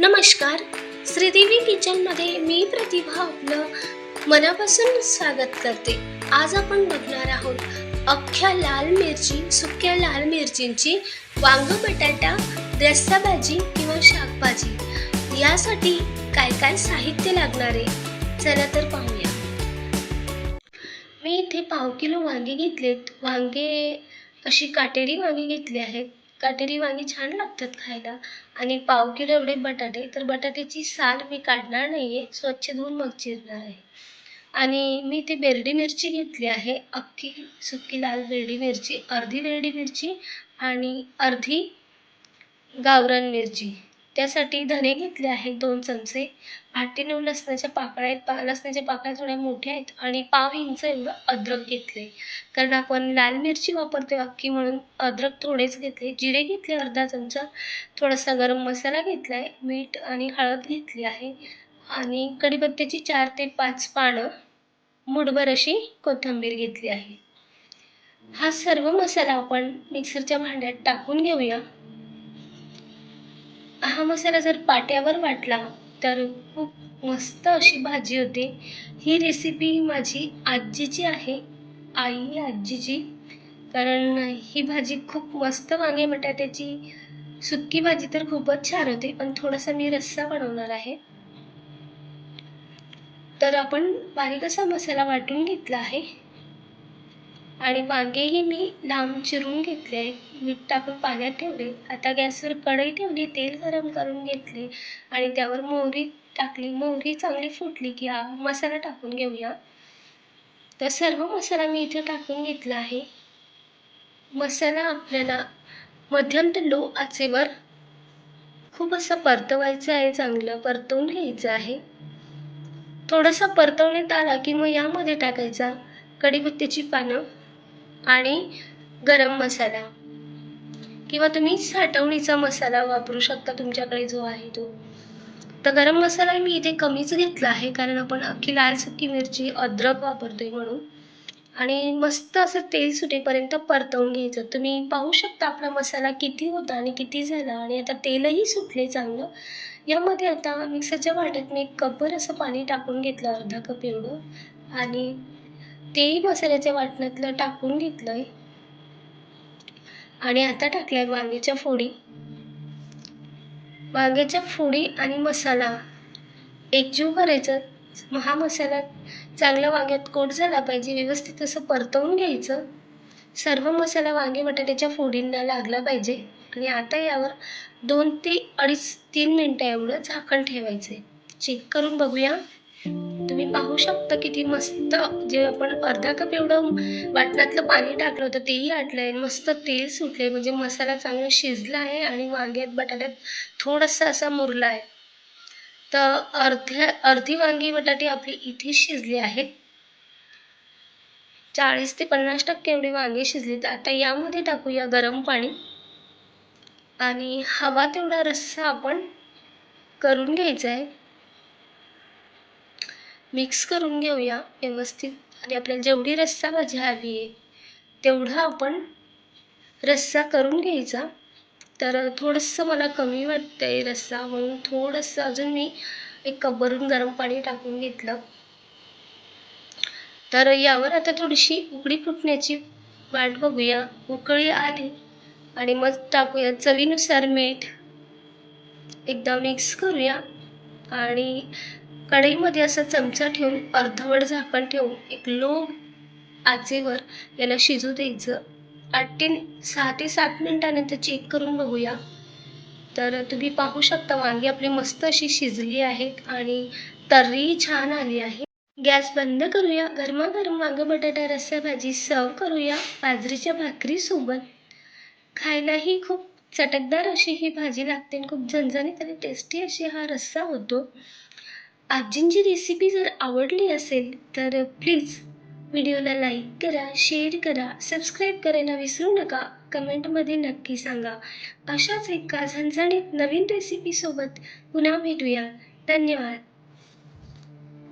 नमस्कार. श्रीदेवी किचनमध्ये मी प्रतिभा आपलं मनापासून स्वागत करते. आज आपण बघणार आहोत अख्ख्या लाल मिरची सुक्या लाल मिरचींची वांग बटाटा रस्सा भाजी किंवा शाकभाजी. यासाठी काय काय साहित्य लागणार आहे? चला तर पाहूया. मी इथे पाव किलो वांगे घेतलेत. वांगे अशी काटेरी वांगे घेतली आहेत. काटेरी वांगी छान लागतात खायला. आणि पाव किलो एवढे बटाटे तर बटाट्याची साल मी काढणार नाही आहे स्वच्छ धुवून मग चिरणार आहे. आणि मी ते बेरडी मिरची घेतली आहे अख्खी सुकी लाल बेरडी मिरची अर्धी बेरडी मिरची आणि अर्धी गावरान मिरची. त्यासाठी धने घेतले आहेत दोन चमचे. आठ ते नऊ लसणाच्या पाकळ्या आहेत. पा लसणाच्या पाकळ्या थोड्या मोठ्या आहेत आणि पाव इंच एवढं अद्रक घेतले. कारण आपण लाल मिरची वापरतो अख्खी म्हणून अद्रक थोडेच घेतले. जिरे घेतले अर्धा चमचा. थोडासा गरम मसाला घेतला आहे मीठ आणि हळद घेतली आहे. आणि कढीपत्त्याची चार ते पाच पानं मुठभर अशी कोथिंबीर घेतली आहे. हा सर्व मसाला आपण मिक्सरच्या भांड्यात टाकून घेऊया. हा मसाला जर पाट्यावर वाटला तर खूप मस्त अशी भाजी होते. ही रेसिपी माझी आजीची आहे आई आजीची. कारण ही भाजी खूप मस्त वांगे बटाट्याची सुक्की भाजी तर खूपच छान होते. पण थोडासा मी रस्सा बनवणार आहे. तर आपण बारीक असा मसाला वाटून घेतला आहे. आणि वांगेही मी लांब चिरून घेतले. आहे मीठ टाकून पाण्यात ठेवले. आता गॅसवर कढई ठेवली तेल गरम करून घेतले आणि त्यावर मोहरी टाकली. मोहरी चांगली फुटली की हा मसाला टाकून घेऊया. तर सर्व मसाला मी इथे टाकून घेतला आहे. मसाला आपल्याला मध्यम ते लो आचेवर खूप असं परतवायचं आहे चांगलं परतवून घ्यायचं आहे. थोडासा परतवण्यात आला की मग यामध्ये टाकायचा कढीपत्त्याची पानं. आणि गरम मसाला. किंवा तुम्ही साठवणीचा मसाला वापरू शकता तुमच्याकडे जो आहे तो. तर गरम मसाला मी इथे कमीच घेतला आहे कारण आपण अख्खी लाल सुकी मिरची अद्रक वापरतोय म्हणून. आणि मस्त असं तेल सुटेपर्यंत परतवून घ्यायचं. तुम्ही पाहू शकता आपला मसाला किती होता आणि किती झाला. आणि आता तेलही सुटले चांगलं. यामध्ये आता मिक्सरच्या वाट्यात मी एक कपर असं पाणी टाकून घेतलं अर्धा कप एवढं. आणि तेही मसाल्याच्या वाटणातलं टाकून घेतलं आहे आणि आता टाकल्या वांग्याच्या फोडी. वांग्याच्या फोडी आणि मसाला. एकजीव करायचं हा मसाला. चांगला वांग्यात कोट झाला पाहिजे व्यवस्थित असं परतवून घ्यायचं. सर्व मसाला वांगे बटाट्याच्या फोडींना लागला पाहिजे. आणि आता यावर दोन ते अडीच तीन मिनटं एवढं झाकण ठेवायचं आहे चेक करून बघूया. तुम्ही पाहू शकता किती मस्त जे आपण अर्धा कप एवढं वाटणातलं पाणी टाकलं होतं तेही आटलंय. मस्त तेल सुटले म्हणजे मसाला चांगला शिजला आहे आणि वांग्यात बटाट्यात थोडासा असा मुरला आहे. तर अर्ध्या अर्धी वांगी बटाटे आपली इथे शिजली आहेत. चाळीस ते पन्नास टक्के एवढी वांगी शिजलीत आता यामध्ये टाकूया गरम पाणी. आणि हवा तेवढा रस्सा आपण करून घ्यायचा आहे. मिक्स करून घेऊया व्यवस्थित. आणि आपल्याला जेवढी रस्सा भाजी हवी आहे तेवढा आपण रस्सा करून घ्यायचा. तर थोडंसं मला कमी वाटतं आहे रस्सा म्हणून थोडंसं अजून मी एक कपभरून गरम पाणी टाकून घेतलं. तर यावर आता थोडीशी उकळी फुटण्याची वाट बघूया. उकळी आली आणि मग टाकूया. चवीनुसार मीठ एकदा मिक्स करूया. आणि कढईमध्ये असा चमचा ठेवून अर्धवट झाकण ठेवून एक लो आचेवर याला शिजू द्यायचं. आठ ते सहा ते सात मिनिटानंतर चेक करून बघूया. तर तुम्ही पाहू शकता वांगी आपली मस्त अशी शिजली आहेत आणि तर्री छान आली आहे. गॅस बंद करूया. गरमागरम वांग बटाटा रस्सा भाजी सर्व करूया बाजरीच्या भाकरीसोबत. खायलाही खूप चटकदार अशी ही भाजी लागते आणि खूप झणझणीत आणि टेस्टी अशी हा रस्सा होतो. आजींची रेसिपी जर आवडली असेल तर प्लीज व्हिडिओला लाईक करा शेअर करा सबस्क्राईब करायला विसरू नका. कमेंटमध्ये नक्की सांगा. अशाच एका झणझणीत नवीन रेसिपीसोबत पुन्हा भेटूया. धन्यवाद.